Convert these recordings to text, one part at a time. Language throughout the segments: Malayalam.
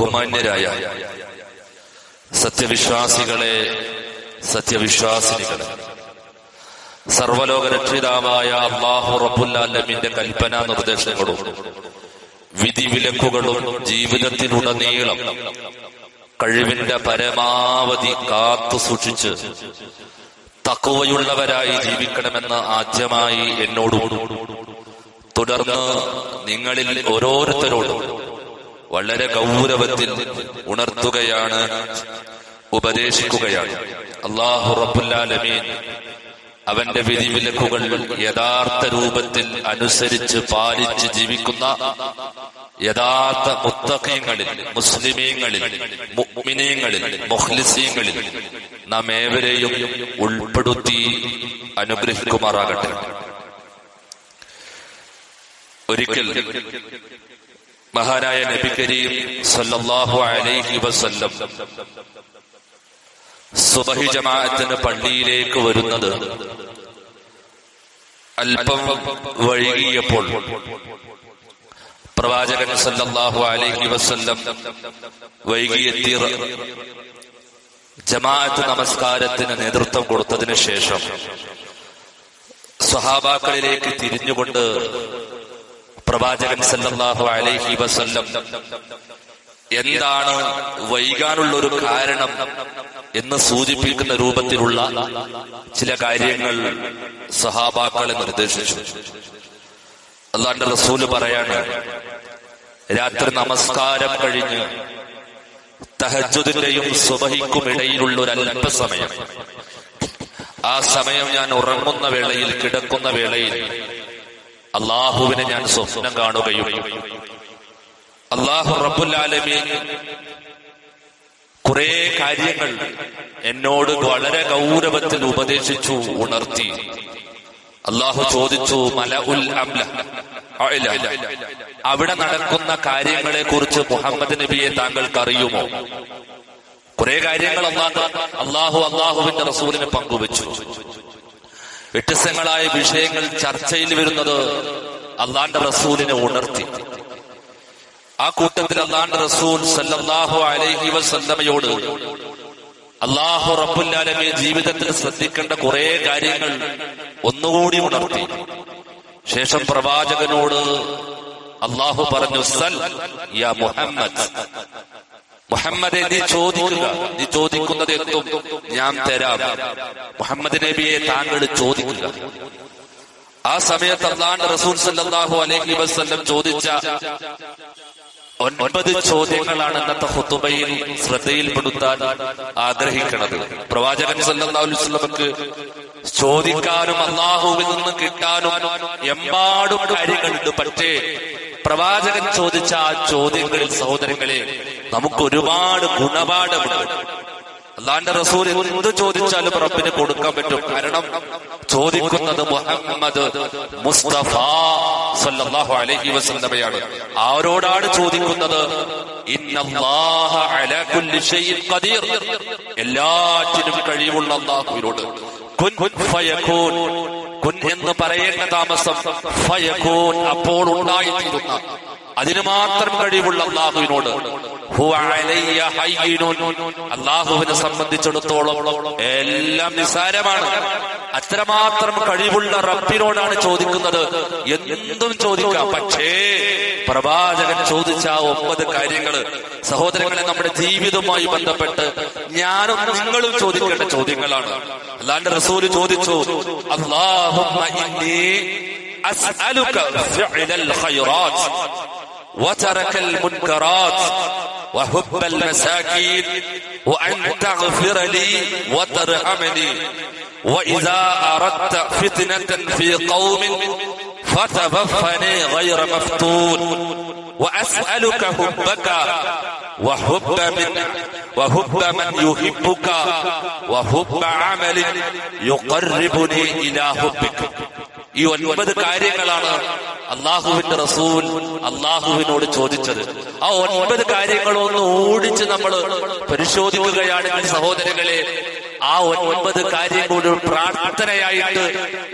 ബഹുമാന്യരായ സത്യവിശ്വാസികളെ സത്യവിശ്വാസിനികളെ. സർവലോക രക്ഷിതാവായ അള്ളാഹു റബുല്ലാലമിന്റെ കൽപ്പന നിർദ്ദേശങ്ങളും വിധിവിലക്കുകളും ജീവിതത്തിലുടനീളം കഴിവിന്റെ പരമാവധി കാത്തു സൂക്ഷിച്ച് തക്കുവയുള്ളവരായി ജീവിക്കണമെന്ന് ആദ്യമായി എന്നോടും തുടർന്ന് നിങ്ങളിൽ ഓരോരുത്തരോടും വളരെ ഗൗരവത്തിൽ ഉണർത്തുകയാണ് ഉപദേശിക്കുകയാണ്. അള്ളാഹു റബുല്ലാലമീൻ അവന്റെ വിധിവിലക്കുകൾ യഥാർത്ഥ രൂപത്തിൽ അനുസരിച്ച് പാലിച്ച് ജീവിക്കുന്ന യഥാർത്ഥ മുത്തഖീങ്ങളിൽ മുസ്ലിമീങ്ങളിൽ മുഅ്മിനീങ്ങളിൽ മുഹ്ലിസീങ്ങളിൽ നാം ഏവരെയും ഉൾപ്പെടുത്തി അനുഗ്രഹിക്കുമാറാകട്ടെ. ഒരിക്കൽ മഹാനായ നബി കരീം സല്ലല്ലാഹു അലൈഹി വസല്ലം സുബഹി ജമാഅത്തിന് പള്ളിയിലേക്ക് വരുന്നത് അല്പം വൈകിയപ്പോൾ പ്രവാചകൻ സല്ലല്ലാഹു അലൈഹി വസല്ലം വൈകിയെത്തി ജമാഅത്ത് നമസ്കാരത്തിന് നേതൃത്വം കൊടുത്തതിന് ശേഷം സ്വഹാബാക്കളിലേക്ക് തിരിഞ്ഞുകൊണ്ട് പ്രവാചകൻ അലൈഹി വസല്ലം എന്താണ് വൈകാനുള്ള ഒരു കാരണം എന്ന് സൂചിപ്പിക്കുന്ന രൂപത്തിലുള്ള ചില കാര്യങ്ങൾ സഹാബാക്കളെ നിർദ്ദേശിച്ചു. അല്ലാണ്ട് റസൂൽ പറയാണ് രാത്രി നമസ്കാരം കഴിഞ്ഞ് തഹജുദിന്റെയും സുബഹിക്കും ഇടയിലുള്ള ഒരു അല്പസമയം ആ സമയം ഞാൻ ഉറങ്ങുന്ന വേളയിൽ കിടക്കുന്ന വേളയിൽ അള്ളാഹുവിനെ ഞാൻ സ്വപ്നം കാണുകയും അള്ളാഹു റബുല്ലാലമീൻ കുറെ കാര്യങ്ങൾ എന്നോട് വളരെ ഗൗരവത്തിൽ ഉപദേശിച്ചു ഉണർത്തി. അള്ളാഹു ചോദിച്ചു മല ഉൽ അവിടെ നടക്കുന്ന കാര്യങ്ങളെ കുറിച്ച് മുഹമ്മദ് നബിയെ താങ്കൾക്ക് അറിയുമോ കുറെ കാര്യങ്ങൾ അള്ളാഹു അള്ളാഹുവിന്റെ റസൂലിന് പങ്കുവച്ചു. വ്യത്യസ്തങ്ങളായ വിഷയങ്ങൾ ചർച്ചയിൽ വരുന്നത് അള്ളാന്റെ റസൂലിനെ ഉണർത്തി. ആ കൂട്ടത്തിൽ അള്ളാന്റെ റസൂൽ സല്ലല്ലാഹു അലൈഹി വസല്ലമയോട് അള്ളാഹു റബ്ബുല്ലാലമെ ജീവിതത്തിൽ ശ്രദ്ധിക്കേണ്ട കുറെ കാര്യങ്ങൾ ഒന്നുകൂടി ഉണർത്തി. ശേഷം പ്രവാചകനോട് അള്ളാഹു പറഞ്ഞു സൽ യാ മുഹമ്മദ് മുഹമ്മദെ നീ ചോദിക്കുക. നീ ചോദിക്കുന്നത് എന്തും ഞാൻ തരാം. മുഹമ്മദ് നബിയെ താങ്കൾ ചോദിക്കുക. ആ സമയത്ത് അള്ളാണ്ട് റസൂൽ സല്ലാഹു അലൈഹി വസല്ലം ചോദിച്ച ഒൻപത് ചോദ്യങ്ങളാണ് ഇന്നത്തെ ഹുത്തുബയിൽ ശ്രദ്ധയിൽപ്പെടുത്താൻ ആഗ്രഹിക്കുന്നത്. പ്രവാചകൻ സല്ലാസ്ലമക്ക് ചോദിക്കാനും അള്ളാഹുവിൽ നിന്ന് കിട്ടാനും എമ്പാടും കാര്യങ്ങളുണ്ട്. പക്ഷേ പ്രവാചകൻ ചോദിച്ച ആ ചോദ്യങ്ങളിൽ സഹോദരങ്ങളെ നമുക്ക് ഒരുപാട് ഗുണപാഠമുണ്ട്. അള്ളാന്റെ റസൂൽ എന്ത് ചോദിച്ചാലും റബ്ബിന് കൊടുക്കാൻ പറ്റും. കാരണം ചോദിക്കുന്നത് മുഹമ്മദ് മുസ്തഫ സല്ലല്ലാഹു അലൈഹി വസല്ലമയാണ്. ആരോടാണ് ചോദിക്കുന്നത്? ഖദീർ. എല്ലാറ്റിനും കഴിവുള്ള അല്ലാഹുവിനോട് കുൻ ഫയകൂൻ കുൻ എന്ന് പറയേണ്ട താമസം അപ്പോൾ ഉണ്ടായിത്തീരുന്ന അതിന് മാത്രം കഴിവുള്ള അള്ളാഹുവിനോട് അള്ളാഹുവിനെ സംബന്ധിച്ചിടത്തോളം എല്ലാം നിസാരമാണ് അത്രമാത്രം കഴിവുള്ള റബ്ബിനോടാണ് ചോദിക്കുന്നത്. എന്തും ചോദിക്കാം. പക്ഷേ പ്രവാചകൻ ചോദിച്ച ആ ഒമ്പത് കാര്യങ്ങൾ സഹോദരങ്ങളെ നമ്മുടെ ജീവിതവുമായി ബന്ധപ്പെട്ട് ഞാനും നിങ്ങളും ചോദിക്കേണ്ട ചോദ്യങ്ങളാണ്. അല്ലാണ്ട് റസൂൽ ചോദിച്ചു അള്ളാഹുമ്മ وترك المنكرات وحب المساكين وأن تغفر لي وترحمني. وإذا أردت فتنة في قوم فتبفني غير مفتون. وأسألك حبك وحب من وحب من يحبك وحب عمل يقربني إلى حبك. ഈ ഒൻപത് കാര്യങ്ങളാണ് അള്ളാഹുവിന്റെ റസൂൽ അള്ളാഹുവിനോട് ചോദിച്ചത്. ആ ഒൻപത് കാര്യങ്ങളൊന്ന് ഓടിച്ച് നമ്മൾ പരിശോധിക്കുകയാണെങ്കിൽ സഹോദരങ്ങളെ. ആ ഒൻപത് കാര്യം കൂടി പ്രാർത്ഥനയായിട്ട്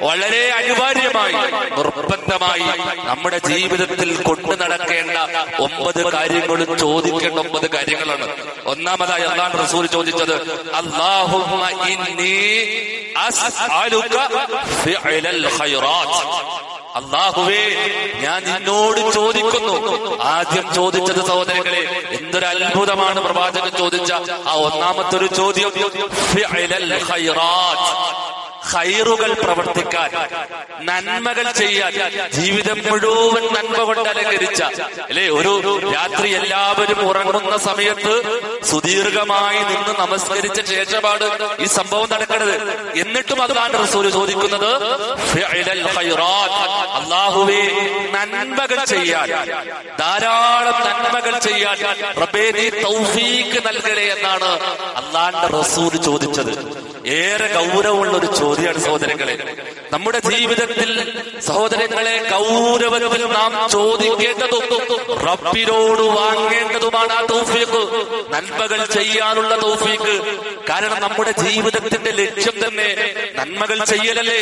വളരെ അനിവാര്യമായി നിർബന്ധമായി നമ്മുടെ ജീവിതത്തിൽ കൊണ്ടു നടക്കേണ്ട ഒമ്പത് കാര്യങ്ങൾ ചോദിക്കേണ്ട ഒമ്പത് കാര്യങ്ങളാണ്. ഒന്നാമതായി അള്ളാഹ് റസൂൽ ചോദിച്ചത് അള്ളാഹുവേ ഞാൻ നിന്നോട് ചോദിക്കുന്നു. ആദ്യം ചോദിച്ചത് സഹോദരങ്ങളെ എന്തൊരു അത്ഭുതമാണ് പ്രവാചകൻ ചോദിച്ച ആ ഒന്നാമത്തെ ഒരു ചോദ്യം فعل الخيرات. ഹൈറുകൾ പ്രവർത്തിക്കാൻ നന്മകൾ ചെയ്യാൻ ജീവിതം മുഴുവൻ നന്മ കൊണ്ട് അലങ്കരിച്ച അല്ലെ ഒരു രാത്രി എല്ലാവരും ഉറങ്ങുന്ന സമയത്ത് സുദീർഘമായി നിന്ന് നമസ്കരിച്ച ശേഷമാണ് ഈ സംഭവം നടക്കുന്നത് എന്നിട്ടും അതാണ് റസൂൽ ചോദിക്കുന്നത്. അള്ളാഹുവേ നന്മകൾ ചെയ്യാൻ ധാരാളം നന്മകൾ ചെയ്യാൻ റബേ നീ തൗഫീക്ക് നൽകണേ എന്നാണ് അള്ളാന്റെ റസൂൽ ചോദിച്ചത് ഏറെ ഗൗരവമുള്ള ഒരു ചോദ്യമാണ് സഹോദരങ്ങളെ. നമ്മുടെ ജീവിതത്തിൽ സഹോദരങ്ങളെ ഗൗരവത്തിൽ നാം ചോദിക്കേണ്ടതും റബ്ബിനോട് വാങ്ങേണ്ടതുമാണ് ആ തൗഫീഖ്. നന്മകൾ ചെയ്യാനുള്ള തൗഫീഖ്. കാരണം നമ്മുടെ ജീവിതത്തിന്റെ ലക്ഷ്യം തന്നെ നന്മകൾ ചെയ്യലല്ലേ?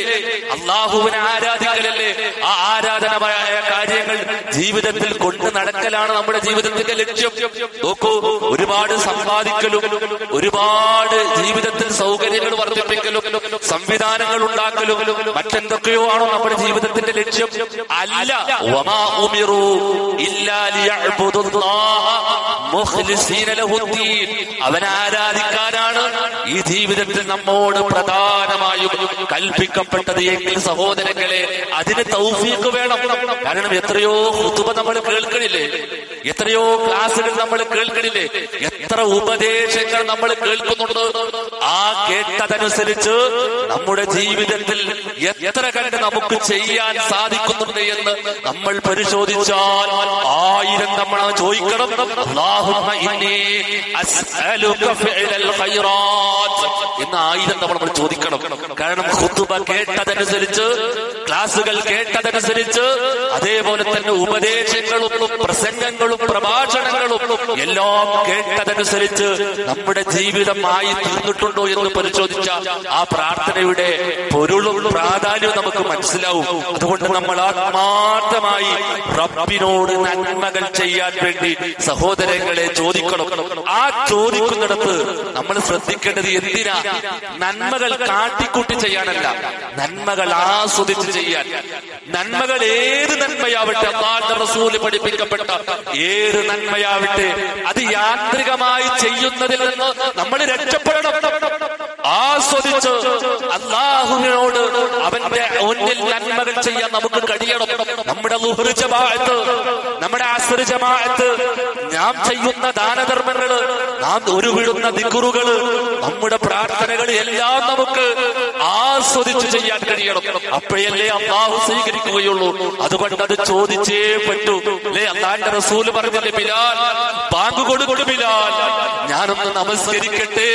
അള്ളാഹുവിനെ ആരാധിക്കലല്ലേ? ആ ആരാധനമായ കാര്യങ്ങൾ ജീവിതത്തിൽ കൊണ്ടു നടക്കലാണ് നമ്മുടെ ജീവിതത്തിന്റെ ലക്ഷ്യം. നോക്കൂ ഒരുപാട് സമ്പാദിക്കലും ഒരുപാട് ജീവിതത്തിൽ സൗകര്യങ്ങൾ വർദ്ധിപ്പിക്കലും സംവിധാനങ്ങൾ ഉണ്ടാക്കലും മറ്റെന്തൊക്കെയോ ആണോ നമ്മുടെ ജീവിതത്തിന്റെ ലക്ഷ്യം. അല്ല അവൻ ആരാധിക്കാനാണ്? ഈ ജീവിതത്തിൽ നമ്മോട് പ്രധാനമായും കൽപ്പിക്കപ്പെട്ടത് എങ്കിൽ സഹോദരങ്ങളെ. അതിന് തൗഫീക്ക് വേണം. കാരണം എത്രയോ ഹുതുബ നമ്മൾ കേൾക്കണില്ലേ? എത്രയോ ക്ലാസുകൾ നമ്മൾ കേൾക്കണില്ലേ? എത്ര ഉപദേശങ്ങൾ നമ്മൾ കേൾക്കുന്നുണ്ട്? ആ കേട്ടതനുസരിച്ച് നമ്മുടെ ജീവിതത്തിൽ എത്ര കണ്ട് നമുക്ക് ചെയ്യാൻ സാധിക്കുന്നുണ്ട് എന്ന് നമ്മൾ പരിശോധിച്ചാൽ ആയിരം നമ്മൾ ചോദിക്കണം. എന്ന് ആയിരം നമ്മൾ ചോദിക്കണം. കാരണം കേട്ടതനുസരിച്ച് ക്ലാസുകൾ കേട്ടതനുസരിച്ച് അതേപോലെ തന്നെ ഉപദേശങ്ങളും പ്രസംഗങ്ങളും പ്രഭാഷണങ്ങളും എല്ലാം കേട്ടതനുസരിച്ച് നമ്മുടെ ജീവിതമായി തീർന്നിട്ടുണ്ടോ എന്ന് പരിശോധിച്ച ആ പ്രാർത്ഥനയുടെ പൊരുളും പ്രാധാന്യവും നമുക്ക് മനസ്സിലാവും. അതുകൊണ്ട് നമ്മൾ ആത്മാർത്ഥമായി റബ്ബിനോട് നന്മകൾ ചെയ്യാൻ വേണ്ടി സഹോദരങ്ങളെ ചോദിക്കണം. ആ ചോദിക്കുന്നിടത്ത് നമ്മൾ ശ്രദ്ധിക്കേണ്ടത് എന്തിനാ? നന്മകൾ കാട്ടിക്കൂട്ടി ചെയ്യാനല്ല. നന്മകൾ ആസ്വദിച്ച് ചെയ്യാൻ. നന്മകൾ ഏത് നന്മയാവട്ടെ അള്ളാന്റെ റസൂൽ പഠിപ്പിക്കപ്പെട്ട ഏത് നന്മയാവട്ടെ അത് യാന്ത്രികമായി ചെയ്യുന്നതിൽ നിന്ന് നമ്മൾ രക്ഷപ്പെടണം. ആസ്വദിച്ച് അള്ളാഹുവിനോട് അവന്റെ ഒന്നിൽ നന്മകൾ ചെയ്യാൻ നമുക്ക് കഴിയണം. നമ്മുടെ ലുഹ്റ് ജമാഅത്ത് നമ്മുടെ അസ്ർ ജമാഅത്ത് നാം ചെയ്യുന്ന ദാനധർമ്മങ്ങൾ നാം ഒരുവിടുന്ന ദിക്കുറുകൾ നമ്മുടെ പ്രാർത്ഥനകൾ എല്ലാം നമുക്ക് ആസ്വദിച്ച് ചെയ്യാൻ കഴിയണം. അപ്പോഴല്ലേ അള്ളാഹു സ്വീകരിക്കുകയുള്ളൂ. അതുകൊണ്ട് അത് ചോദിച്ചേ പറ്റൂ. അല്ലേ? അള്ളാന്റെ റസൂൽ പറഞ്ഞില്ലേ ബിലാൽ? ബാങ്ക് കൊടുക്കും ബിലാൽ. ഞാനൊന്ന് നമസ്കരിക്കട്ടെ.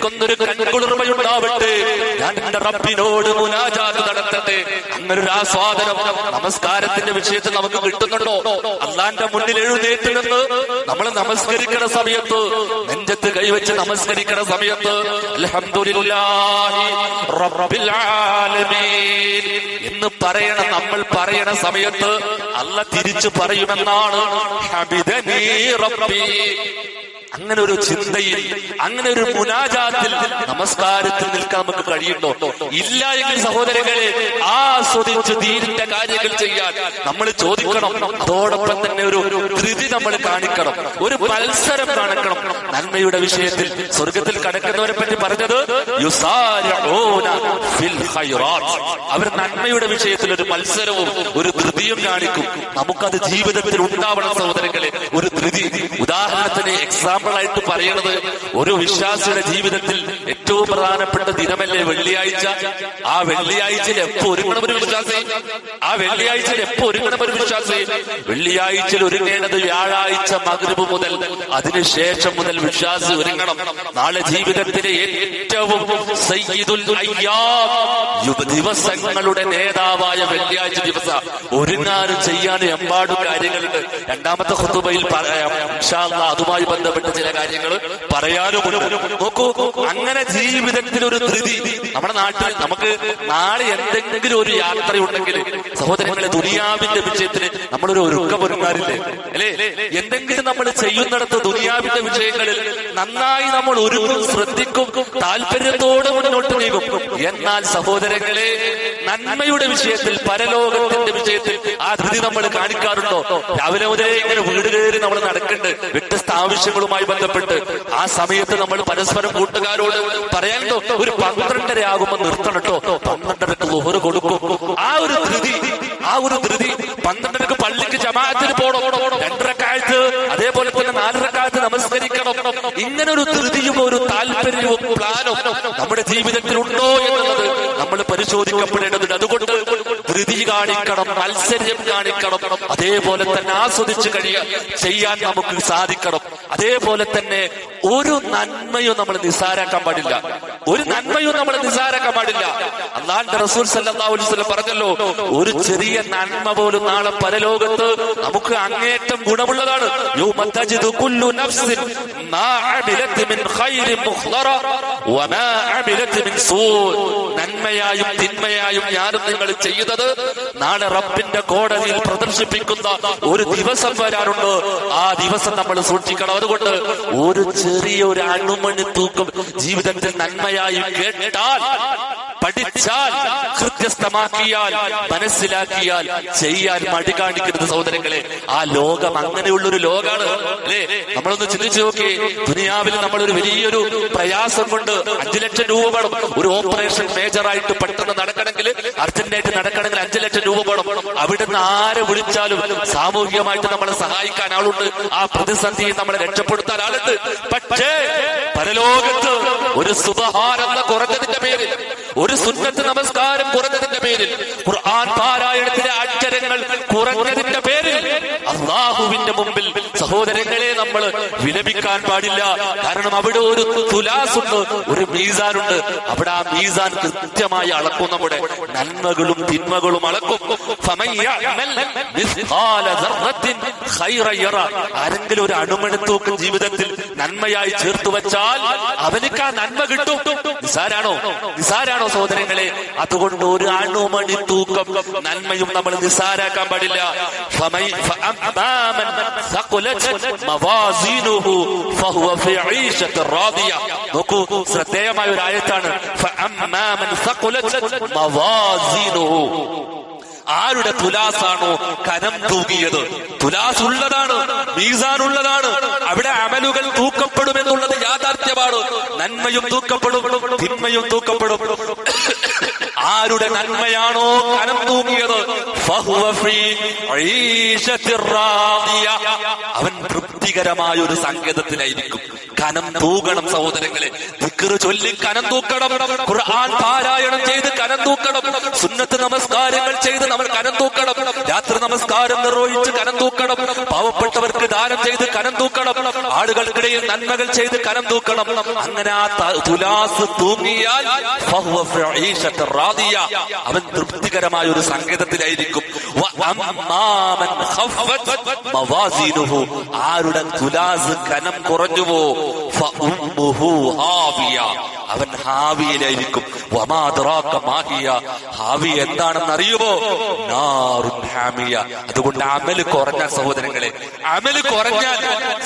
എനിക്കൊന്നൊരു കൺകുളിർമയുണ്ടാവട്ടെ. ഞാൻ എന്റെ റബ്ബിനോട് മുനാജാത്ത് നടത്തട്ടെ. അങ്ങനെ ഒരു ആസ്വാദനം നമസ്കാരത്തിന്റെ വിഷയത്തിൽ നമുക്ക് കിട്ടുന്നുണ്ടോ? അള്ളാന്റെ മുന്നിൽ എഴുന്നേറ്റ് നിന്ന് നമ്മൾ നമസ്കരിക്കണ സമയത്ത് നെഞ്ചത്ത് കൈവച്ച് നമസ്കരിക്കണ സമയത്ത് എന്ന് പറയണ നമ്മൾ പറയണ സമയത്ത് അല്ല തിരിച്ചു പറയുമെന്നാണ്. ഹബിദനീ റബ്ബി. അങ്ങനെ ഒരു ചിന്തയിൽ അങ്ങനെ ഒരു മുനാജാത്തിൽ നമസ്കാരത്തിൽ നിൽക്കാൻ നമുക്ക് കഴിയുണ്ടോ ഇല്ല എങ്കിൽ സഹോദരങ്ങളെ ആസ്വദിച്ച് ദീനിന്റെ കാര്യങ്ങൾ ചെയ്യാൻ നമ്മൾ ചോദിക്കണം. അതോടൊപ്പം തന്നെ ഒരു ധൃതി നമ്മൾ കാണിക്കണം. ഒരു മത്സരം കാണിക്കണം. നന്മയുടെ വിഷയത്തിൽ സ്വർഗത്തിൽ കടക്കുന്നവരെ പറ്റി പറഞ്ഞത്. അവർ നന്മയുടെ വിഷയത്തിൽ ഒരു മത്സരവും ഒരു ധൃതിയും കാണിക്കും. നമുക്കത് ജീവിതത്തിൽ ഉണ്ടാവണം സഹോദരങ്ങളെ ഒരു ധൃതി. ഉദാഹരണത്തിന് എക്സാമ്പിൾ ആയിട്ട് പറയണത് ഒരു വിശ്വാസിയുടെ ജീവിതത്തിൽ ഏറ്റവും പ്രധാനപ്പെട്ട ദിനമല്ലേ വെള്ളിയാഴ്ച? ആ വെള്ളിയാഴ്ചയിൽ എപ്പോ ഒരുങ്ങണം ഒരു വിശ്വാസി? ആ വെള്ളിയാഴ്ചയിൽ എപ്പോ ഒരുങ്ങണം ഒരു വിശ്വാസി? വെള്ളിയാഴ്ചയിൽ ഒരുങ്ങേണ്ടത് വ്യാഴാഴ്ച മകരവ് മുതൽ അതിനുശേഷം മുതൽ വിശ്വാസി ഒരുങ്ങണം. നാളെ ജീവിതത്തിലെ ഏറ്റവും ദിവസങ്ങളുടെ നേതാവായ വെള്ളിയാഴ്ച ദിവസം. ഒരുങ്ങാനും ചെയ്യാൻ എമ്പാടും കാര്യങ്ങളുണ്ട്. രണ്ടാമത്തെ ഹുതുബയിൽ പറയാം അതുമായി ബന്ധപ്പെട്ട ചില കാര്യങ്ങൾ പറയാനും നോക്കൂ അങ്ങനെ ജീവിതത്തിൽ ഒരു ധൃതി. നമ്മുടെ നാട്ടിൽ നമുക്ക് നാളെ എന്തെങ്കിലും ഒരു യാത്ര യാത്രയുണ്ടെങ്കിൽ സഹോദരങ്ങളെ ദുനിയാവിന്റെ വിഷയത്തിന് നമ്മളൊരു ഒരുക്കമൊരുങ്ങാറില്ലേ അല്ലേ? എന്തെങ്കിലും നമ്മൾ ചെയ്യുന്നിടത്ത് ദുനിയാവിന്റെ വിഷയങ്ങളിൽ നന്നായി നമ്മൾ ഒരു ശ്രദ്ധിക്കും താല്പര്യത്തോടെ മുന്നോട്ട് നീങ്ങും. എന്നാൽ സഹോദരങ്ങളെ നന്മയുടെ വിഷയത്തിൽ പരലോകത്തിന്റെ വിഷയത്തിൽ ആ ധൃതി നമ്മൾ കാണിക്കാറുണ്ടോ? രാവിലെ മുതലേ ഇങ്ങനെ വീട് കയറി നമ്മൾ നടക്കുന്നുണ്ട്. വ്യത്യസ്ത ആവശ്യങ്ങളുമായി ബന്ധപ്പെട്ട് ആ സമയത്ത് നമ്മൾ പരസ്പരം കൂട്ടുകാരോട് പറയാനോ ഒരു പന്ത്രണ്ടര നിർത്തണം കേട്ടോ പന്ത്രണ്ടരക്ക് ലുഹറ് കൊടുക്കും. ആ ഒരു ധൃതി ആ ഒരു ധൃതി പന്ത്രണ്ടരക്ക് പള്ളിക്ക് ജമാഅത്തിന് പോകണം രണ്ടരക്കാലത്ത് അതേപോലെ തന്നെ നാലരക്കാലത്ത് നമസ്കരിക്കണം. ഇങ്ങനെ ഒരു ധൃതിയും ഒരു താല്പര്യവും പ്ലാനും നമ്മുടെ ജീവിതത്തിൽ ഉണ്ടോ എന്നുള്ളത് നമ്മൾ പരിശോധിക്കപ്പെടേണ്ടതുണ്ട്. അതുകൊണ്ട് ധൃതി കാണിക്കണം മത്സര്യം കാണിക്കണം അതേപോലെ തന്നെ ആസ്വദിച്ച് കഴിയാൻ ചെയ്യാൻ നമുക്ക് സാധിക്കണം. അതേപോലെ തന്നെ ഒരു നന്മയും നമ്മൾ നിസ്സാരാക്കാൻ പാടില്ല. ഒരു നന്മയും നമ്മൾ നിസ്സാരാക്കാൻ പാടില്ല. അള്ളാന്റെ റസൂൽ വസല്ലം പറഞ്ഞല്ലോ ഒരു ചെറിയ നന്മ പോലും നാളെ പരലോകത്ത് നമുക്ക് അങ്ങേറ്റം ഗുണമുള്ളതാണ്. അമിലത് മിൻ നന്മയായും തിന്മയായും ഞാനും നിങ്ങൾ ചെയ്തത് നാളെ റബ്ബിന്റെ കോടതിയിൽ പ്രദർശിപ്പിക്കുന്ന ഒരു ദിവസം വരാനുണ്ട്. ആ ദിവസം നമ്മൾ സൂക്ഷിക്കണം. അതുകൊണ്ട് ഒരു ചെറിയ ഒരു അണുമണി തൂക്കം ജീവിതത്തിൽ നന്മയായും കേട്ടാൽ പഠിച്ചാൽ കൃത്യസ്ഥമാക്കിയാൽ മനസ്സിലാക്കിയാൽ ചെയ്യാൻ മടി കാണിക്കരുത് സഹോദരങ്ങളെ ആ ലോകം അങ്ങനെയുള്ള ഒരു ലോകാണ് അല്ലേ? നമ്മളൊന്ന് ചിന്തിച്ചു നോക്കി ദുനിയാവിൽ നമ്മൾ ഒരു വലിയൊരു പ്രയാസം കൊണ്ട് അഞ്ചു ലക്ഷം രൂപ വേണം ഒരു ഓപ്പറേഷൻ മേജറായിട്ട് പെട്ടെന്ന് നടക്കണമെങ്കിൽ അർജന്റായിട്ട് നടക്കണമെങ്കിൽ അഞ്ചു ലക്ഷം രൂപ വേണം അവിടുന്ന് ആരെ വിളിച്ചാലും സാമൂഹികമായിട്ട് നമ്മളെ സഹായിക്കാൻ ആളുണ്ട് ആ പ്രതിസന്ധിയെ നമ്മളെ രക്ഷപ്പെടുത്താൻ ആളുണ്ട്. പക്ഷേ പരലോകത്ത് ഒരു സുബഹാരം കുറഞ്ഞതിന്റെ പേരിൽ ഒരു സുന്നത്ത് നമസ്കാരം കുറഞ്ഞതിന്റെ പേരിൽ. ഖുർആൻ പാരായണത്തിലെ അക്ഷരങ്ങൾ കുറഞ്ഞതിന്റെ പേരിൽ അള്ളാഹുവിന്റെ മുമ്പിൽ സഹോദരങ്ങളെ നമ്മൾ വിലപിക്കാൻ പാടില്ല. കാരണം അവിടെ ഒരു തുലാസുണ്ട് ഒരു മീസാൻ ഉണ്ട് അവിടെ ആ മീസാൻ കൃത്യമായി അളക്കും നമ്മുടെ നന്മകളും തിന്മകളും അളക്കും. ആരെങ്കിലും ഒരു അണുമണിത്തൂക്കം ജീവിതത്തിൽ നന്മയായി ചേർത്തു വെച്ചാൽ അവനിക്ക് ആ നന്മ കിട്ടും. നിസാരാണോ നിസാരാണോ സഹോദരങ്ങളെ? അതുകൊണ്ട് ഒരു അണുമണി തൂക്കം നന്മയും നമ്മൾ നിസാരാക്കാൻ പാടില്ല. من ثقلت موازينه فهو في عيشة راضية. نقو سرطيما يرأيتان فأما من ثقلت موازينه. ആരുടെ തുലാസാണോ കനം തൂകിയത്? തുലാസ് ഉള്ളതാണ് മീസാൻ ഉള്ളതാണ്. അവിടെ അമലുകൾ തൂക്കപ്പെടുമെന്നുള്ളത് യാഥാർത്ഥ്യമാണ്. നന്മയും തൂക്കപ്പെടും തിന്മയും തൂക്കപ്പെടും. ആരുടെ നന്മയാണോ കനം തൂങ്ങിയത്. അവൻ തൃപ്തികരമായ ഒരു സങ്കേതത്തിലായിരിക്കും. കനം തൂകണം സഹോദരങ്ങളെ. ചൊല്ലി കനം തൂക്കണം. ഖുർആൻ പാരായണം ചെയ്ത് കനം തൂക്കണം. സുന്നത്ത് നമസ്കാരങ്ങൾ ചെയ്ത് നമ്മൾ കനം തൂക്കണം. രാത്രി നമസ്കാരം നിർവഹിച്ച് കനം തൂക്കണം. പാവപ്പെട്ടവർക്ക് ദാനം ചെയ്ത് കനം തൂക്കണം ആളുകൾക്കിടയിൽ നന്മകൾ ചെയ്ത് കനം തൂക്കണം അങ്ങനെ ആ തുലാസ് തൂങ്ങിയാൽ. അവൻ തൃപ്തികരമായ ഒരു മവാസീനുഹു. ആരുടെ തുലാസ് കനം കുറഞ്ഞുവോ. അവൻ ഹാവിയിലായിരിക്കും. ഹാവി എന്താണെന്ന് അറിയുമോ ഹാമിയ. അതുകൊണ്ട് അമൽ കുറഞ്ഞ സഹോദരങ്ങളെ അമൽ കുറഞ്ഞാൽ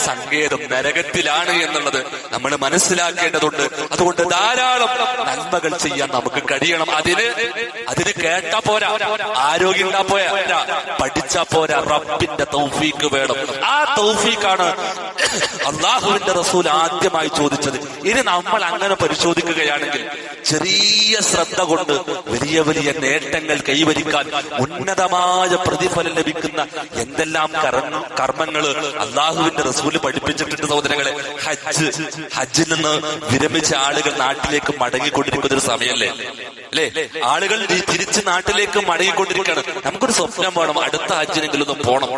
സങ്കേതം നരകത്തിലാണ് എന്നുള്ളത് നമ്മൾ മനസ്സിലാക്കേണ്ടതുണ്ട്. അതുകൊണ്ട് ധാരാളം നന്മകൾ ചെയ്യാൻ നമുക്ക് കഴിയണം. അതിന് അതിന് കേട്ടാ പോരാ. ആരോഗ്യം പോരാ. പഠിച്ചാ പോരാ. റബ്ബിന്റെ തൗഫീക്ക് വേണം. ആ തൗഫീക്കാണ് അള്ളാഹുവിന്റെ റസൂൽ ആദ്യമായി ചോദിച്ചത്. ഇനി നമ്മൾ അങ്ങനെ പരിശോധിക്കുകയാണെങ്കിൽ ചെറിയ ശ്രദ്ധ കൊണ്ട് വലിയ വലിയ നേട്ടങ്ങൾ കൈവരിക്കാൻ ഉന്നതമായ പ്രതിഫലം ലഭിക്കുന്ന എന്തെല്ലാം കർമ്മ കർമ്മങ്ങൾ അള്ളാഹുവിന്റെ റസൂൽ പഠിപ്പിച്ചിട്ടുണ്ട് സഹോദരങ്ങളെ. ഹജ്ജ്. ഹജ്ജിൽ നിന്ന് വിരമിച്ച ആളുകൾ നാട്ടിലേക്ക് മടങ്ങിക്കൊണ്ടിരിക്കുന്ന ഒരു സമയല്ലേ? അല്ലേ? ആളുകൾ തിരിച്ച് നാട്ടിലേക്ക് മടങ്ങിക്കൊണ്ടിരിക്കുകയാണ്. നമുക്കൊരു സ്വപ്നം വേണം. അടുത്ത ഹജ്ജിനെങ്കിലും ഒന്ന് പോണം.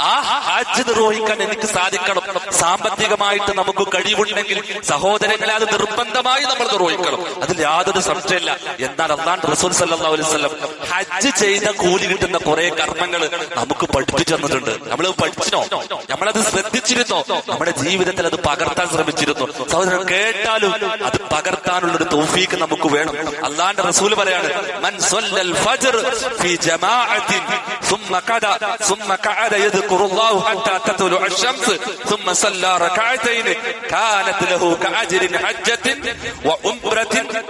ആ ഹജ്ജ് നിർവഹിക്കാൻ എനിക്ക് സാധിക്കണം. സാമ്പത്തികമായിട്ട് നമുക്ക് കഴിവുണ്ടെങ്കിൽ സഹോദരങ്ങളെ അത് നിർബന്ധമായി നമ്മൾ നമ്മൾ നിർവഹിക്കണം അതിൽ യാതൊരു സംശയമില്ല എന്നാൽ അള്ളാൻ റസൂൽ സല്ലല്ലാഹു അലൈഹി വസല്ലം ഹജ്ജ് ചെയ്ത കൂലി കിട്ടുന്ന കുറെ കർമ്മങ്ങൾ നമുക്ക് പഠിപ്പിച്ചു തന്നിട്ടുണ്ട് നമ്മൾ പഠിച്ചിനോ നമ്മളത് ശ്രദ്ധിച്ചിരുന്നോ നമ്മുടെ ജീവിതത്തിൽ അത് പകർത്താൻ ശ്രമിച്ചിരുന്നു സഹോദരൻ കേട്ടാലും അത് പകർത്താനുള്ള ഒരു തൗഫീക്ക് നമുക്ക് വേണം അള്ളാന്റെ റസൂൽ പറയാണ് മൻ സ്വല്ലൽ ഫജ്ർ ഫി ജമാഅത്തിൻ ثم قعد ثم قعد يذكر الله حتى تطلع الشمس ثم صلى ركعتين كانت له كأجر حجة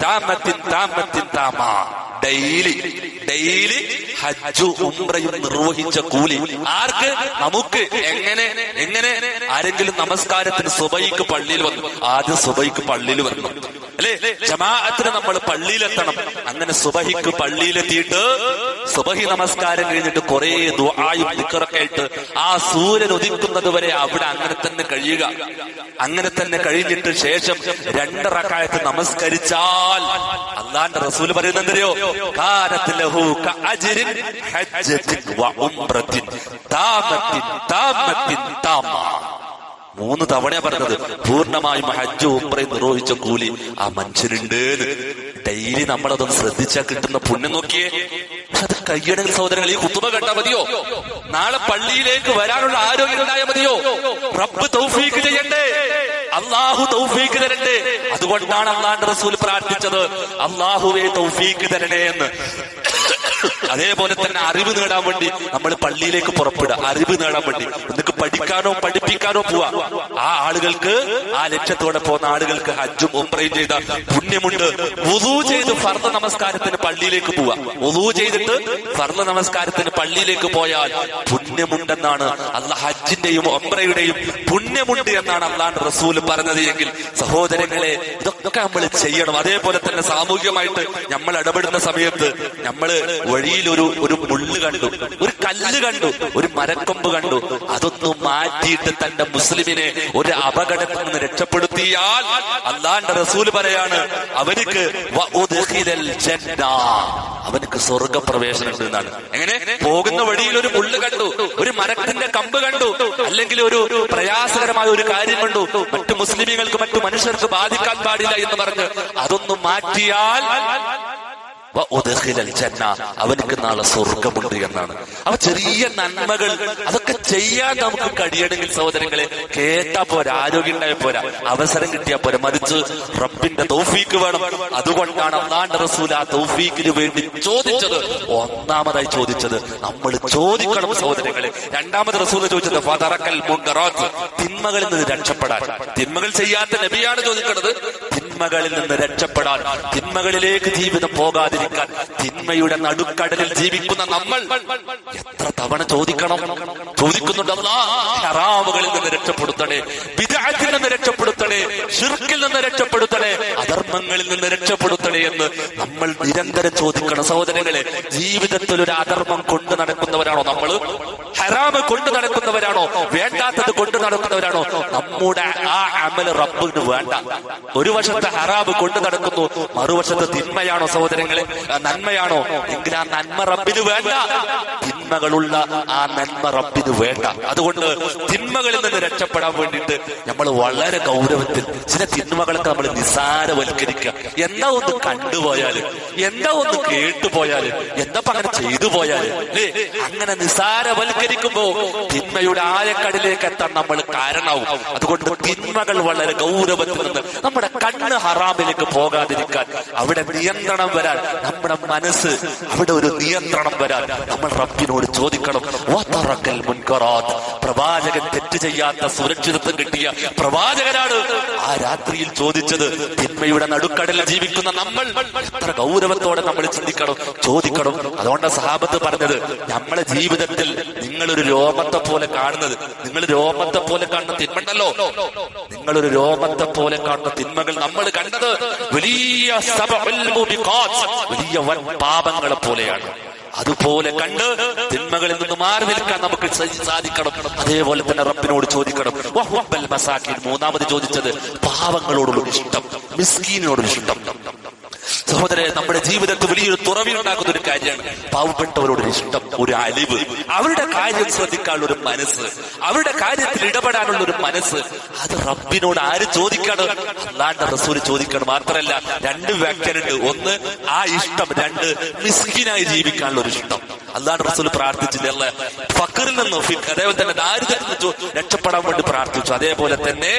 താമത്തിൻ താമത്തിൻ താമ ഡെയിലി ഡെയിലി ഹജ്ജു ഉംറയും നിർവഹിച്ച കൂലി. ആർക്ക്? നമുക്ക്. എങ്ങനെ? എങ്ങനെ? ആരെങ്കിലും നമസ്കാരത്തിന് സുബൈക്ക് പള്ളിയിൽ വന്നു. ആദ്യം സുബൈക്ക് പള്ളിയിൽ വന്നു. അല്ലേ? ജമാഅത്തിന് നമ്മൾ പള്ളിയിലെത്തണം. അങ്ങനെ സുബഹിക്ക് പള്ളിയിലെത്തിയിട്ട് സുബഹി നമസ്കാരം കഴിഞ്ഞിട്ട് കുറെ ദുആയും ദിക്റൊക്കെ ആയിട്ട് ആ സൂര്യൻ ഉദിക്കുന്നത് വരെ അവിടെ അങ്ങനെ തന്നെ കഴിയുക. അങ്ങനെ തന്നെ കഴിഞ്ഞിട്ട് ശേഷം രണ്ട് റക്കായത്ത് നമസ്കരിച്ചാൽ അള്ളാന്റെ റസൂൽ പറയുന്നെന്തറിയോ ലഹു താമ. മൂന്ന് തവണയാ പറഞ്ഞത്. പൂർണമായും ഹജ്ജ് ഉംറയും നിർവഹിച്ച കൂലി ആ മനുഷ്യനുണ്ട് ഡെയിലി നമ്മളതൊന്ന് ശ്രദ്ധിച്ചാൽ കിട്ടുന്ന പുണ്യം നോക്കിയേ. അത് കയ്യടങ്ങൽ സഹോദരങ്ങൾ ഈ കുത്തുമ കേട്ടാ മതിയോ? നാളെ പള്ളിയിലേക്ക് വരാനുള്ള ആരോഗ്യം ഉണ്ടായാൽ മതിയോ? റബ്ബ് തൗഫീക്ക് ചെയ്യണ്ടേ? അള്ളാഹു തൗഫീഖ് തരണ്ടേ അതുകൊണ്ടാണ് അള്ളാന്റെ റസൂൽ പ്രാർത്ഥിച്ചത്. അള്ളാഹുവെ തൗഫീഖ് തരണേ എന്ന്. അതേപോലെ തന്നെ അറിവ് നേടാൻ വേണ്ടി നമ്മൾ പള്ളിയിലേക്ക് പുറപ്പെടുക. അറിവ് നേടാൻ വേണ്ടി. നിങ്ങൾക്ക് പഠിക്കാനോ പഠിപ്പിക്കാനോ പോവാ. ആ ആളുകൾക്ക് ആ ലക്ഷ്യത്തോടെ പോകുന്ന ആളുകൾക്ക് ഹജ്ജും ഉംറയും ചെയ്ത പുണ്യമുണ്ട്. വുളു ചെയ്ത് ഫർദ നമസ്കാരത്തിന് പള്ളിയിലേക്ക് പോവാ. വുളു ചെയ്തിട്ട് ഫർദ നമസ്കാരത്തിന് പള്ളിയിലേക്ക് പോയാൽ പുണ്യമുണ്ടെന്നാണ് അല്ല ഹജ്ജിന്റെയും ഒമ്രയുടെയും പുണ്യമുണ്ട് എന്നാണ് അള്ളാൻ റസൂൽ പറഞ്ഞത് എങ്കിൽ സഹോദരങ്ങളെ ഇതൊക്കെ നമ്മൾ ചെയ്യണം. അതേപോലെ തന്നെ സാമൂഹികമായിട്ട് നമ്മൾ ഇടപെടുന്ന സമയത്ത് നമ്മൾ വഴിയിൽ ഒരു ഒരു മുള്ള് കണ്ടു. ഒരു കല്ല് കണ്ടു ഒരു മരക്കൊമ്പ് കണ്ടു അതൊന്നും മാറ്റിയിട്ട് തന്റെ മുസ്ലിമിനെ ഒരു അപകടത്തിൽ നിന്ന് രക്ഷപ്പെടുത്തിയാൽ അള്ളാന്റെ റസൂൽ പറയാണ് ജന്ന. അവനക്ക് സ്വർഗപ്രവേശനം എന്നാണ് എങ്ങനെ പോകുന്ന വഴിയിൽ ഒരു മുള്ള് കണ്ടു ഒരു മരത്തിന്റെ കമ്പ് കണ്ടു അല്ലെങ്കിൽ ഒരു പ്രയാസകരമായ ഒരു കാര്യം കണ്ടു മറ്റു മുസ്ലിമികൾക്ക് മറ്റു മനുഷ്യർക്ക് ബാധിക്കാൻ പാടില്ല എന്ന് പറഞ്ഞ് അതൊന്നും മാറ്റിയാൽ. അവനക്ക് നാളെ സ്വർഗമുണ്ട് എന്നാണ്. അവ ചെറിയ നന്മകൾ അതൊക്കെ ചെയ്യാൻ നമുക്ക് കഴിയണമെങ്കിൽ സഹോദരങ്ങളെ കേട്ടാ പോരാ ആരോഗ്യം ഉണ്ടായ പോരാ. അവസരം കിട്ടിയാ പോരാ. മറിച്ച് റബ്ബിന്റെ തൗഫീക്ക് വേണം. അതുകൊണ്ടാണ് അള്ളാന്റെ റസൂൽ ആ തൗഫീക്കിന് വേണ്ടി ചോദിച്ചത്. ഒന്നാമതായി ചോദിച്ചത് നമ്മൾ ചോദിക്കണം സഹോദരങ്ങളെ. രണ്ടാമത് റസൂൽ ചോദിച്ചത് തിന്മകളിൽ നിന്ന് രക്ഷപ്പെടാൻ. തിന്മകൾ ചെയ്യാത്ത നബിയാണ് ചോദിക്കുന്നത്. തിന്മകളിൽ നിന്ന് രക്ഷപ്പെടാൻ തിന്മകളിലേക്ക് ജീവിതം പോകാതിരിക്കാൻ തിന്മയുടെ നടുക്കടലിൽ ജീവിക്കുന്ന നമ്മൾ എത്ര തവണ ചോദിക്കണം? ചോദിക്കുന്നുണ്ട് ഹറാമുകളിൽ നിന്ന് രക്ഷപ്പെടുത്തണേ വിദാത്തിൽ നിന്ന് രക്ഷപ്പെടുത്തണേ ഷിർക്കിൽ നിന്ന് രക്ഷപ്പെടുത്തണേ അധർമ്മങ്ങളിൽ നിന്ന് രക്ഷപ്പെടുത്തണേ എന്ന് നമ്മൾ നിരന്തരം ചോദിക്കണം. സഹോദരങ്ങളെ ജീവിതത്തിൽ ഒരു അധർമ്മം കൊണ്ട് നടക്കുന്നവരാണോ നമ്മൾ? ഹറാമ് കൊണ്ട് നടക്കുന്നവരാണോ? വേണ്ടാത്തത് കൊണ്ട് നടക്കുന്നവരാണോ? നമ്മുടെ ആ അമൽ റബ്ബിന് വേണ്ട. ഒരു വശത്തെ ഹറാബ് കൊണ്ടു നടക്കുന്നു. മറുവശത്ത് തിന്മയാണോ സഹോദരങ്ങളെ? നന്മയാണോ? എങ്കിൽ ആ നന്മ റബ്ബിന് വേണ്ട. തിന്മകളുള്ള ആ നന്മ റബ്ബിന് വേണ്ട. അതുകൊണ്ട് തിന്മകളിൽ നിന്ന് രക്ഷപ്പെടാൻ വേണ്ടിയിട്ട് നമ്മൾ വളരെ ഗൗരവത്തിൽ ചില തിന്മകളൊക്കെ നമ്മൾ നിസാരവൽക്കരിക്കുക എന്താ ഒന്ന് കണ്ടുപോയാൽ? എന്താ ഒന്ന് കേട്ടുപോയാൽ? എന്താ അങ്ങനെ ചെയ്തു പോയാൽ അങ്ങനെ നിസാരവൽക്കരിക്കുമ്പോ തിന്മയുടെ ആയക്കടലിലേക്ക് എത്താൻ നമ്മൾ കാരണമാവും അതുകൊണ്ട് തിന്മകൾ വളരെ ഗൗരവത്തിൽ നിന്ന് നമ്മുടെ കണ്ണ് ഹറാമിലേക്ക് പോകാതിരിക്കാൻ. അവിടെ നിയന്ത്രണം വരാൻ നമ്മുടെ മനസ്സ് അവിടെ ഒരു നിയന്ത്രണം വരാൻ നമ്മൾ റബ്ബിനോട് ചോദിക്കണം. പ്രവാചകൻ തെറ്റ് ചെയ്യാത്ത സുരക്ഷിതത്വം കിട്ടിയ പ്രവാചകനാണ്. ആ രാത്രിയിൽ ചോദിച്ചത് തിന്മയുടെ നടുക്കടലിൽ ജീവിക്കുന്ന നമ്മൾ. എത്ര ഗൗരവത്തോടെ നമ്മൾ ചിന്തിക്കണം ചോദിക്കണം. അതുകൊണ്ട് സഹാബത്ത് പറഞ്ഞത് നമ്മളെ ജീവിതത്തിൽ നിങ്ങളൊരു രോമത്തെ പോലെ കാണുന്നത് നിങ്ങൾ രോമത്തെ പോലെ കാണുന്ന തിന്മണ്ടല്ലോ നിങ്ങളൊരു രോമത്തെ പോലെ കാണുന്ന തിന്മകൾ നമ്മൾ കണ്ടത് വലിയ വലിയ വൻ പാപങ്ങളെ പോലെയാണ്. അതുപോലെ കണ്ട് തിന്മകളിൽ നിന്ന് മാറി നിൽക്കാൻ നമുക്ക് സാധിക്കണം. അതേപോലെ തന്നെ റബ്ബിനോട് ചോദിക്കണം. മൂന്നാമത് ചോദിച്ചത് പാവങ്ങളോടുള്ള ഇഷ്ടം മിസ്കീനോടുള്ള ഇഷ്ടം. സഹോദരൻ നമ്മുടെ ജീവിതത്തിൽ വലിയൊരു തുറവി ഉണ്ടാക്കുന്ന ഒരു കാര്യമാണ്. പാവപ്പെട്ടവരോട് ഒരു ഇഷ്ടം ഒരു അലിവ്. അവരുടെ കാര്യം ശ്രദ്ധിക്കാനുള്ള ഒരു മനസ്സ്. അവരുടെ കാര്യത്തിൽ ഇടപെടാനുള്ള ഒരു മനസ്സ്. അത് റബ്ബിനോട് ആര് ചോദിക്കണം? അല്ലാണ്ട് റസൂര് ചോദിക്കണം. മാത്രമല്ല രണ്ട് വ്യാഖ്യാനുണ്ട് ഒന്ന് ആ ഇഷ്ടം. രണ്ട് മിസ്കിനായി ജീവിക്കാനുള്ള ഒരു ഇഷ്ടം. അള്ളാഹ് റസൂൽ പ്രാർത്ഥിച്ചില്ലേ ഫക്കറിൽ നിന്ന് അതേപോലെ തന്നെ ദാരിദ്ര്യത്തിൽ രക്ഷപ്പെടാൻ വേണ്ടി പ്രാർത്ഥിച്ചു. അതേപോലെ തന്നെ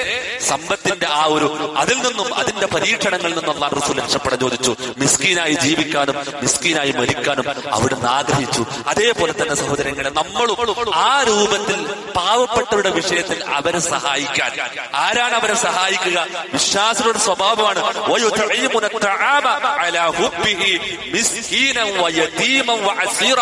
സമ്പത്തിന്റെ ആ ഒരു അതിൽ നിന്നും അതിന്റെ പരീക്ഷണങ്ങളിൽ നിന്നും അള്ളാഹ് റസൂൽ രക്ഷപ്പെടാൻ ചോദിച്ചു. മിസ്കീനായി ജീവിക്കാനും മിസ്കീനായി മരിക്കാനും അവിടുന്ന് ആഗ്രഹിച്ചു. അതേപോലെ തന്നെ സഹോദരങ്ങളെ നമ്മളും ആ രൂപത്തിൽ പാവപ്പെട്ടവരുടെ വിഷയത്തിൽ അവരെ സഹായിക്കാൻ. ആരാണ് അവരെ സഹായിക്കുക? വിശ്വാസികളുടെ സ്വഭാവമാണ്. അലാ ഹുബ്ബിഹി മിസ്കീനം വയതീമം വഅസീറ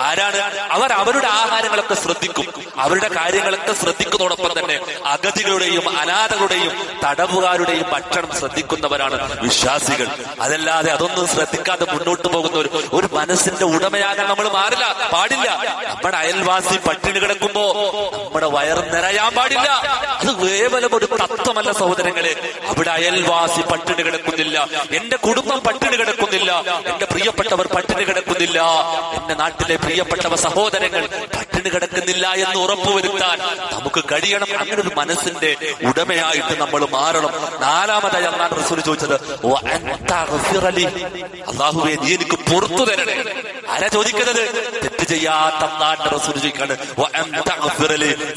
ആരാണ്? അവർ അവരുടെ ആഹാരങ്ങളൊക്കെ ശ്രദ്ധിക്കും. അവരുടെ കാര്യങ്ങളൊക്കെ ശ്രദ്ധിക്കുന്നതോടൊപ്പം തന്നെ അഗതികളുടെയും അനാഥകളുടെയും തടവുകാരുടെയും ഭക്ഷണം ശ്രദ്ധിക്കുന്നവരാണ് വിശ്വാസികൾ. അതല്ലാതെ അതൊന്നും ശ്രദ്ധിക്കാതെ മുന്നോട്ട് പോകുന്ന ഒരു ഒരു മനസ്സിന്റെ ഉടമയാകാൻ നമ്മൾ മാറില്ല പാടില്ല. നമ്മുടെ അയൽവാസി പട്ടിണി കിടക്കുമ്പോ നമ്മുടെ വയർ നിറയാൻ പാടില്ല. അത് കേവലം ഒരു തത്വമല്ല സഹോദരങ്ങളെ. അവിടെ അയൽവാസി പട്ടിണി കിടക്കുന്നില്ല. എന്റെ കുടുംബം പട്ടിണി കിടക്കുന്നില്ല. എന്റെ പ്രിയപ്പെട്ടവർ പട്ടിണി കിടക്കുന്നില്ല. എന്റെ നാട്ടിലെ പ്രിയപ്പെട്ടവ സഹോദരങ്ങൾ പട്ടിണി കിടക്കുന്നില്ല എന്ന് ഉറപ്പുവരുത്താൻ നമുക്ക് കഴിയണം. അങ്ങനെ ഒരു മനസ്സിന്റെ ഉടമയായിട്ട് നമ്മൾ മാറണം. നാലാമതായി അള്ളാൻ റസൂൽ ചോദിച്ചത്. അള്ളാഹുവേ നീ എനിക്ക് പുറത്തു തരണേ. ആരാ ചോദിക്കുന്നത്? തെറ്റ് ചെയ്യാത്ത അള്ളാന്റെ റസൂൽ ചോദിക്കാണ്.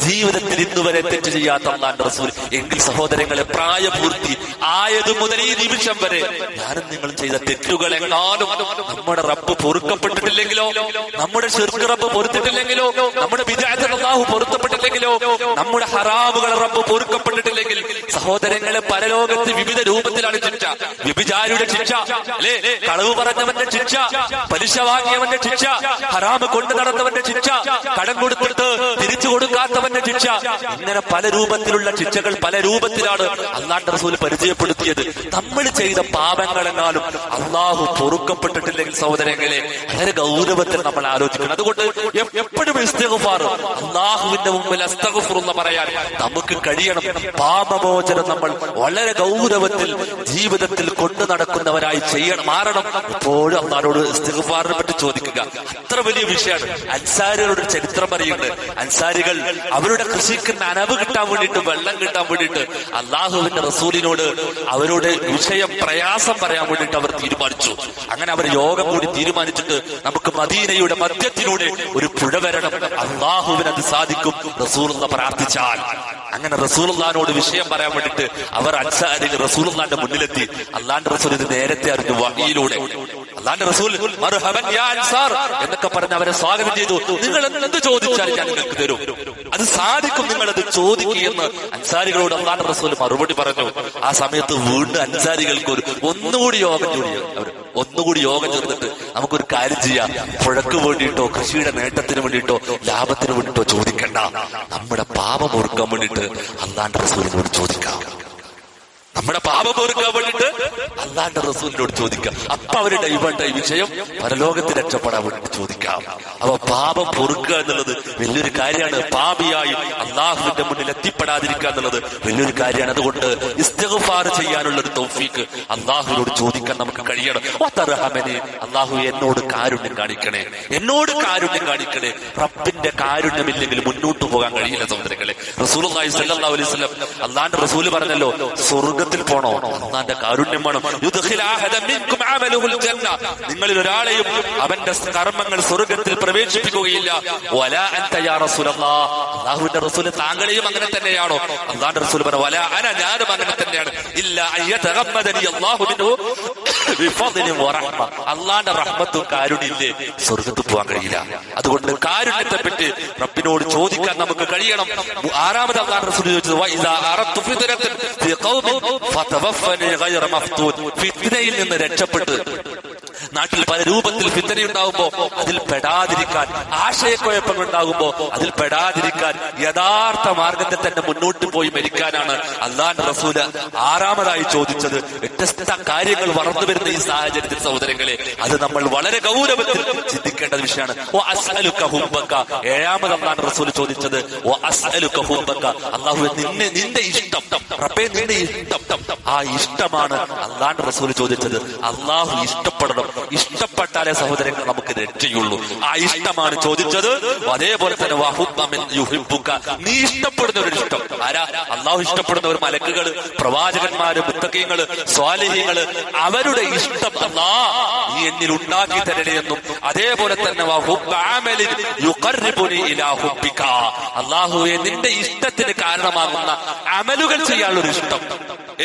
ജീവിതത്തിൽ ഇന്ന് വരെ തെറ്റ് ചെയ്യാത്ത അള്ളാന്റെ റസൂൽ. എങ്കിൽ സഹോദരങ്ങളെ പ്രായപൂർത്തി ആയത് മുതൽ ഈ നിമിഷം വരെ ഞാനും നിങ്ങൾ ചെയ്ത തെറ്റുകൾ എങ്ങാനും നമ്മുടെ റബ്ബ് പൊറുക്കപ്പെട്ടിട്ടില്ലെങ്കിലോ? നമ്മുടെ ചെറുക്ക് റബ്ബ് പൊറുത്തിട്ടില്ലെങ്കിലോ? നമ്മുടെ അള്ളാഹു പൊരുത്തപ്പെട്ടില്ലെങ്കിലോ നമ്മുടെ ഹറാമുകൾ റബ്ബ് പൊറുക്കപ്പെട്ടിട്ടില്ലെങ്കിൽ സഹോദരങ്ങളെ പരലോകത്ത് വിവിധ രൂപത്തിലാണ് ശിക്ഷ. വ്യഭിചാരിയുടെ ശിക്ഷ അല്ലേ? കളവ് പറഞ്ഞവന്റെ ശിക്ഷ പലിശ വാങ്ങിയവന്റെ ശിക്ഷ ഹറാമ് കൊണ്ടു നടന്നവന്റെ ശിക്ഷ കടം കൊടുത്തിട്ട് തിരിച്ചു കൊടുക്കാത്തവന്റെ ശിക്ഷ. ഇങ്ങനെ പല രൂപത്തിലുള്ള ശിക്ഷകൾ പല രൂപത്തിലാണ് അള്ളാന്റെ റസൂൽ പരിചയപ്പെടുത്തിയത്. നമ്മൾ ചെയ്ത പാപങ്ങളെങ്ങാനും അള്ളാഹു പൊറുക്കപ്പെട്ടിട്ടില്ലെങ്കിൽ സഹോദരങ്ങളെ വളരെ ഗൗരവത്തിൽ നമ്മൾ ആലോചിക്കണം. അതുകൊണ്ട് എപ്പോഴും അള്ളാഹുവിന്റെ മുമ്പിൽ അസ്തഗ്ഫിർ എന്ന് പറയാൻ നമുക്ക് കഴിയണം. പാപമോചനം നമ്മൾ വളരെ ഗൗരവത്തിൽ ജീവിതത്തിൽ കൊണ്ടു നടക്കുന്നവരായി ചെയ്യണം. മാറണം. എപ്പോഴും അള്ളാഹോട് ഇസ്തിഗ്ഫാറിനെ പറ്റി ചോദിക്കുക. അത്ര വലിയ വിഷയമാണ്. അൻസാരികളുടെ ചരിത്രം പറയുന്നുണ്ട് അൻസാരികൾ അവരുടെ കൃഷിക്ക് നനവ് കിട്ടാൻ വേണ്ടിയിട്ട് വെള്ളം കിട്ടാൻ വേണ്ടിയിട്ട് അള്ളാഹുവിന്റെ റസൂലിനോട് അവരുടെ വിഷയം പ്രയാസം പറയാൻ വേണ്ടിയിട്ട് അവർ തീരുമാനിച്ചു. അങ്ങനെ അവർ യോഗം കൂടി തീരുമാനിച്ചിട്ട് നമുക്ക് മദീനയുടെ മധ്യത്തിലൂടെ ഒരു പുഴ വരണം. അള്ളാഹുവിന് അത് സാധിക്കും. റസൂൽ പ്രാർത്ഥിച്ചാൽ. അങ്ങനെ റസൂൽനോട് വിഷയം പറയാൻ വേണ്ടിട്ട് അവർ അൻസാരി റസൂൽന്റെ മുന്നിലെത്തി. അള്ളാന്റെ റസൂൽ ഇത് നേരത്തെ അറിഞ്ഞു വഹിയിലൂടെ അള്ളാന്റെ റസൂൽ എന്നൊക്കെ പറഞ്ഞ് അവരെ സ്വാഗതം ചെയ്തു. നിങ്ങൾ എന്ത് ചോദിച്ചാലും ഞാൻ നിങ്ങൾക്ക് തരും. അത് സാധിക്കും അത് ചോദിക്കുകയെന്ന് അൻസാരികളോട് അള്ളാന്റെ റസൂൽ മറുപടി പറഞ്ഞു. ആ സമയത്ത് വീണ്ടും അൻസാരികൾക്ക് ഒരു ഒന്നുകൂടി യോഗം കൂടി അവർ. ഒന്നുകൂടി യോഗം ചേർന്നിട്ട് നമുക്കൊരു കാര്യം ചെയ്യാം. പുഴക്ക് വേണ്ടിയിട്ടോ കൃഷിയുടെ നേട്ടത്തിന് വേണ്ടിയിട്ടോ ലാഭത്തിന് വേണ്ടിയിട്ടോ ചോദിക്കണ്ട. നമ്മുടെ പാപം ഓർക്കാൻ വേണ്ടിയിട്ട് അള്ളാന്റെ റസൂലിനോട് ചോദിക്കാം. നമ്മുടെ പാപം ഓർക്കാൻ വേണ്ടിയിട്ട് അള്ളാന്റെ റസൂലിനോട് ചോദിക്കാം. അപ്പൊ അവരുടെ ഇവന്റെ വിഷയം പരലോകത്തിൽ രക്ഷപ്പെടാൻ വേണ്ടി ചോദിക്കാം. അപ്പൊ പാപം പൊറുക്കുക എന്നുള്ളത് വലിയൊരു കാര്യമാണ്. പാപിയായി അള്ളാഹുവിന്റെ മുന്നിൽ എത്തിപ്പെടാതിരിക്കുക എന്നുള്ളത് വലിയൊരു കാര്യമാണ്. അതുകൊണ്ട് ഇസ്തഗഫാർ ചെയ്യാനുള്ള ഒരു തൗഫീക്ക് അള്ളാഹുവിനോട് ചോദിക്കാൻ നമുക്ക് കഴിയണം. വത്തർഹമനെ അള്ളാഹു എന്നോട് കാരുണ്യം കാണിക്കണേ. എന്നോട് കാരുണ്യം കാണിക്കണേ. റബ്ബിന്റെ കാരുണ്യമില്ലെങ്കിൽ മുന്നോട്ട് പോകാൻ കഴിയില്ല സഹോദരങ്ങളെ. റസൂൽ അലൈഹി വസല്ലം അള്ളാന്റെ റസൂൽ പറഞ്ഞല്ലോ സ്വർഗത്തിൽ പോണോ? അള്ളാന്റെ കാരുണ്യമാണ് നിങ്ങളിൽ ഒരാളെയും അവന്റെ കർമ്മങ്ങൾ സ്വർഗത്തിൽ പ്രവേശിപ്പിക്കുകയില്ല. റസൂൽ താങ്കളെയും അങ്ങനെ തന്നെയാണോ? അള്ളാന്റെ റസൂൽ വലാ അന ഞാനും അങ്ങനെ തന്നെയാണ്. ഇല്ല അള്ളാന്റെ റഹ്മത്തും കാരുണ്യല്ലേ സ്വർഗത്തിൽ പോകാൻ കഴിയില്ല. അതുകൊണ്ട് കാരുണ്യത്തെ പറ്റി റബ്ബിനോട് ചോദിക്കാൻ നമുക്ക് കഴിയണം. ആറാമത് അള്ളാഹ് റസൂൽ ചോദിച്ചത് "വഇദാ غير ഫിത്നതൻ ഫീ ഖൗമിൻ ഫതവഫനി ഗൈറ മഫ്തൂൻ ഫിത്നയിൽ നിന്ന് രക്ഷപ്പെട്ട് നാട്ടിൽ പല രൂപത്തിൽ ഫിത്തനയുണ്ടാകുമ്പോ അതിൽ പെടാതിരിക്കാൻ ആശയക്കുഴപ്പങ്ങൾ ഉണ്ടാകുമ്പോ അതിൽ പെടാതിരിക്കാൻ യഥാർത്ഥ മാർഗത്തെ തന്നെ മുന്നോട്ട് പോയി മരിക്കാനാണ് അള്ളാന്റെ റസൂൽ ആറാമതായി ചോദിച്ചത്. വ്യത്യസ്ത കാര്യങ്ങൾ വളർന്നു വരുന്ന ഈ സാഹചര്യത്തിൽ സഹോദരങ്ങളെ അത് നമ്മൾ വളരെ ഗൗരവത്തിൽ ചിന്തിക്കേണ്ട വിഷയമാണ്. ഓ അസ്അലുക ഹുബ്ബക. ഏഴാമത് അള്ളാന്റെ റസൂൽ ചോദിച്ചത് ഓ അസ്അലുക ഹുബ്ബക. അള്ളാഹു നിന്നെ നിന്റെ ഇഷ്ടം റബ്ബേ നിന്റെ ഇഷ്ടം ആ ഇഷ്ടമാണ് അള്ളാന്റെ റസൂൽ ചോദിച്ചത്. അള്ളാഹു ഇഷ്ടപ്പെടണം. ഇഷ്ടപ്പെട്ടാലേ സഹോദരങ്ങൾ നമുക്ക് രക്ഷയുള്ളൂ ആ ഇഷ്ടമാണ് ചോദിച്ചത്. അതേപോലെ തന്നെ യുഹിബ്ബുക. നീ ഇഷ്ടപ്പെടുന്ന ഒരു ഇഷ്ടം. ആരാ? അള്ളാഹു ഇഷ്ടപ്പെടുന്ന ഒരു മലക്കുകൾ പ്രവാചകന്മാര് മുത്തക്കീങ്ങൾ സ്വാലിഹ്യങ്ങൾ അവരുടെ ഇഷ്ടം അല്ലാ. നീ എന്നിൽ ഉണ്ടാക്കി തരണേ എന്നും. അതേപോലെ തന്നെ. അള്ളാഹുവെ നിന്റെ ഇഷ്ടത്തിന് കാരണമാകുന്ന അമലുകൾ ചെയ്യാനുള്ള ഇഷ്ടം.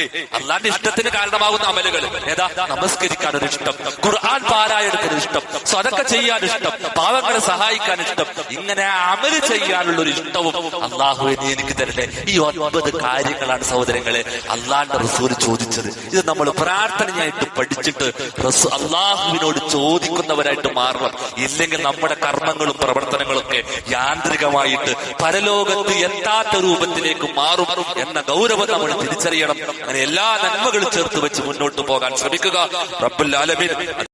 അള്ളാന്റെ ഇഷ്ടത്തിന് കാരണമാകുന്ന അമലുകൾ. ഏതാ? നമസ്കരിക്കാൻ ഒരു ഇഷ്ടം. ഖുർആൻ പാരായണത്തിന് ഇഷ്ടം. സ്വതക്ക ചെയ്യാൻ ഇഷ്ടം പാവങ്ങളെ സഹായിക്കാൻ ഇഷ്ടം ഇങ്ങനെ അമൽ ചെയ്യാനുള്ള ഒരു ഇഷ്ടവും അള്ളാഹുവെ എനിക്ക് തരട്ടെ. ഈ ഒൻപത് കാര്യങ്ങളാണ് സഹോദരങ്ങളെ അള്ളാന്റെ റസൂൽ ചോദിച്ചത്. ഇത് നമ്മൾ പ്രാർത്ഥനയായിട്ട് പഠിച്ചിട്ട് അള്ളാഹുവിനോട് ചോദിക്കുന്നവരായിട്ട് മാറണം. ഇല്ലെങ്കിൽ നമ്മുടെ കർമ്മങ്ങളും പ്രവർത്തനങ്ങളും ഒക്കെ യാന്ത്രികമായിട്ട് പരലോകത്ത് എത്താത്ത രൂപത്തിലേക്ക് മാറും എന്ന ഗൗരവം നമ്മൾ തിരിച്ചറിയണം. അങ്ങനെ എല്ലാ നന്മകളും ചേർത്ത് വെച്ച് മുന്നോട്ട് പോകാൻ ശ്രമിക്കുക. റബ്ബുൽ ആലമീൻ.